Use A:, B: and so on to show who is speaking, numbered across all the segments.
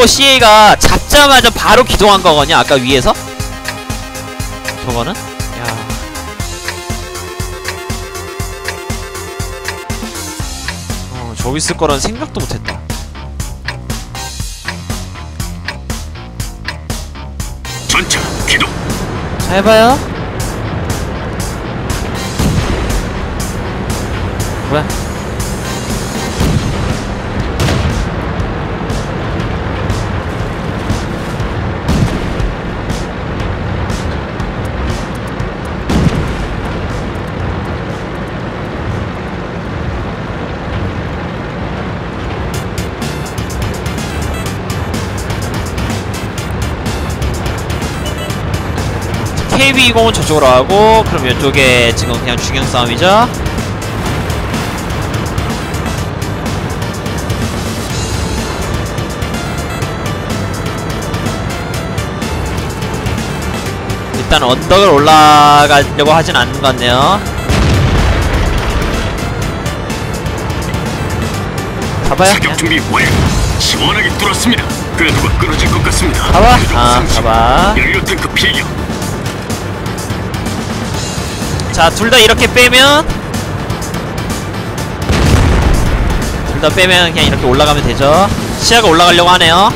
A: M4 CA가 잡자마자 바로 기동한 거거든요 아까 위에서? 저거는? 야. 어, 저기 있을 거란 생각도 못했다.
B: 전차 기동.
A: 잘 봐요. 뭐야 KB20은 저쪽으로 하고 그럼 이쪽에 지금 그냥 중형 싸움이죠 일단 언덕을 올라가려고 하진 않는 것 같네요 가봐요
B: 사격 준비 완료. 시원하게 뚫었습니다. 궤도가 끊어질 것 같습니다.
A: 가봐. 아. 가봐.
B: 연료 탱크 필격.
A: 자, 둘 다 이렇게 빼면 둘 다 빼면 그냥 이렇게 올라가면 되죠. 시야가 올라가려고 하네요.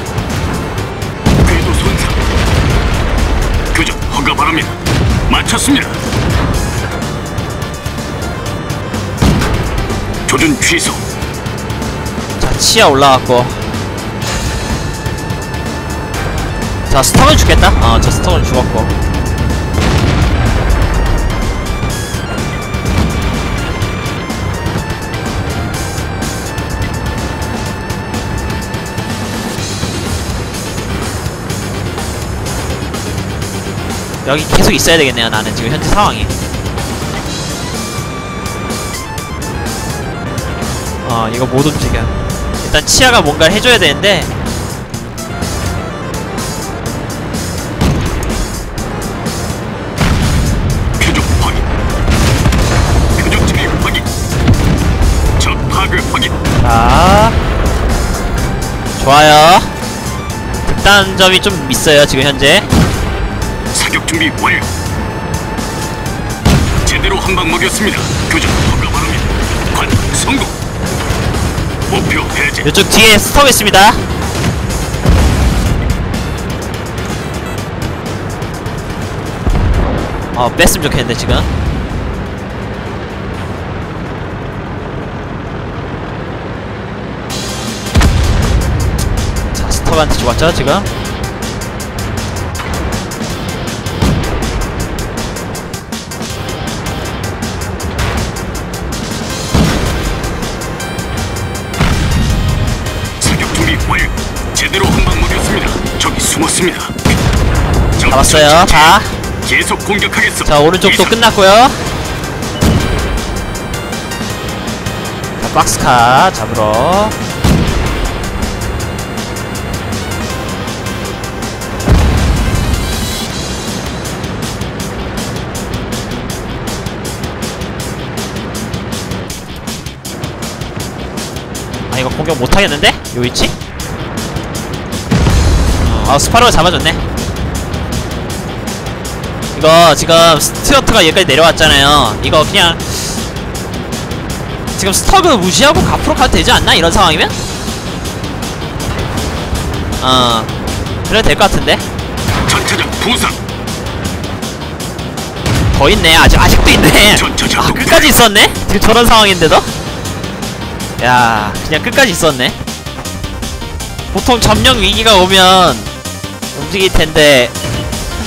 B: 궤도 손상. 교전 허가 바랍니다. 마쳤습니다. 조준 취소.
A: 자, 치아 올라갔고. 자, 스톡은 죽겠다. 어, 저 스톡은 죽었고. 여기 계속 있어야 되겠네요, 나는 지금 현재 상황이. 어 이거 못 움직여. 일단 치아가 뭔가를 해줘야 되는데. 자 좋아요. 극단점이 좀 있어요 지금 현재
B: 준비 완료. 제대로 한 방 먹였습니다. 교전 허가 바랍니다. 관 성공. 목표 해제.
A: 이쪽 뒤에 스톱했습니다 어 뺐으면 좋겠는데 지금 자 스톱한테 죽었죠 지금
B: 완료. 제대로 한 방 먹였습니다. 적이 숨었습니다. 적
A: 잡았어요 자
B: 계속 공격하겠어.
A: 자 오른쪽도. 끝났고요 자 박스카 잡으러 아 이거 공격 못하겠는데? 요 위치? 아 스파로가 잡아줬네 이거 지금 스튜어트가 여기까지 내려왔잖아요 이거 그냥 지금 스터그 무시하고 앞으로 가도 되지 않나? 이런 상황이면? 어 그래도 될 것 같은데
B: 전차장 부상.
A: 더 있네 아직 아직도 있네 아 끝까지 있었네? 지금 저런 상황인데도? 야 그냥 끝까지 있었네 보통 점령 위기가 오면 움직일 텐데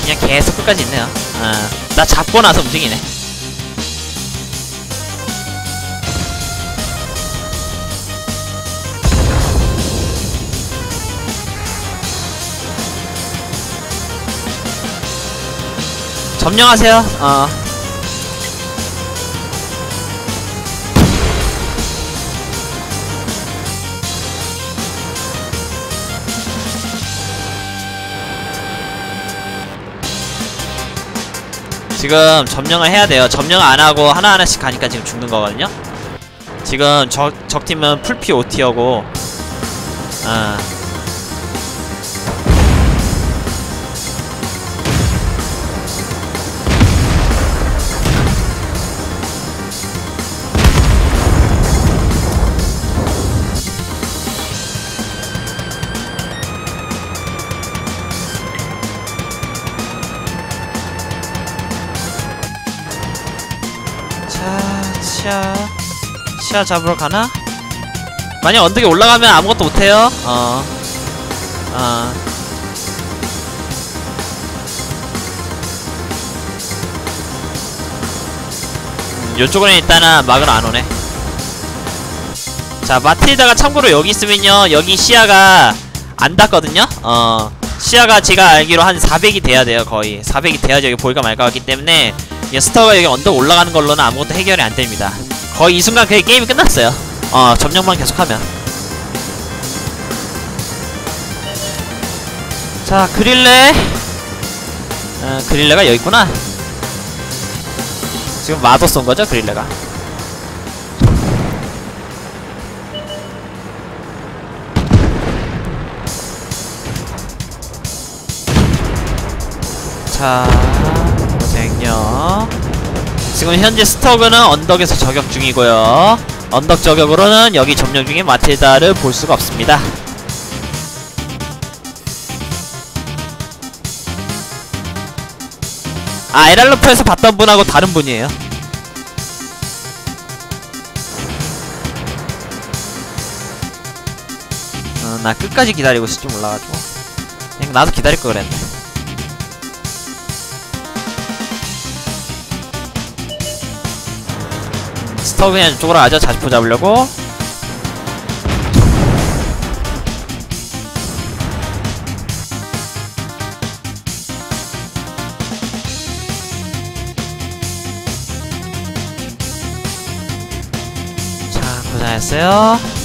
A: 그냥 계속 끝까지 있네요. 아, 나 잡고 나서 움직이네. 점령하세요. 어 지금 점령을 해야 돼요. 점령 안 하고 하나하나씩 가니까 지금 죽는 거거든요. 지금 적, 적팀은 풀피 OT여고, 아. 시야 시야 잡으러 가나? 만약 언덕에 올라가면 아무것도 못해요? 어. 어. 음, 요쪽은 일단은 막은 안 오네. 자 마틸다가 참고로 여기 있으면요 여기 시야가 안 닿거든요? 어 시야가 제가 알기로 한 400이 돼야 돼요 거의. 400이 돼야지 여기 보일까 말까 하기 때문에 이 스터가 여기 언덕 올라가는 걸로는 아무것도 해결이 안 됩니다. 거의 이 순간 그게 게임이 끝났어요. 어 점령만 계속하면. 자 그릴레. 어, 그릴레가 여기 있구나. 지금 마더 쏜 거죠 그릴레가 자 고생요. 지금 현재 스터그는 언덕에서 저격 중이고요. 언덕 저격으로는 여기 점령 중인 마틸다를 볼 수가 없습니다. 아 에랄루프에서 봤던 분하고 다른 분이에요. 어, 나 끝까지 기다리고 있을 줄 몰라가지고. 그냥 나도 기다릴 걸 그랬네 스터 그냥 이쪽으로 가죠 자주포 잡으려고. 자 고생했어요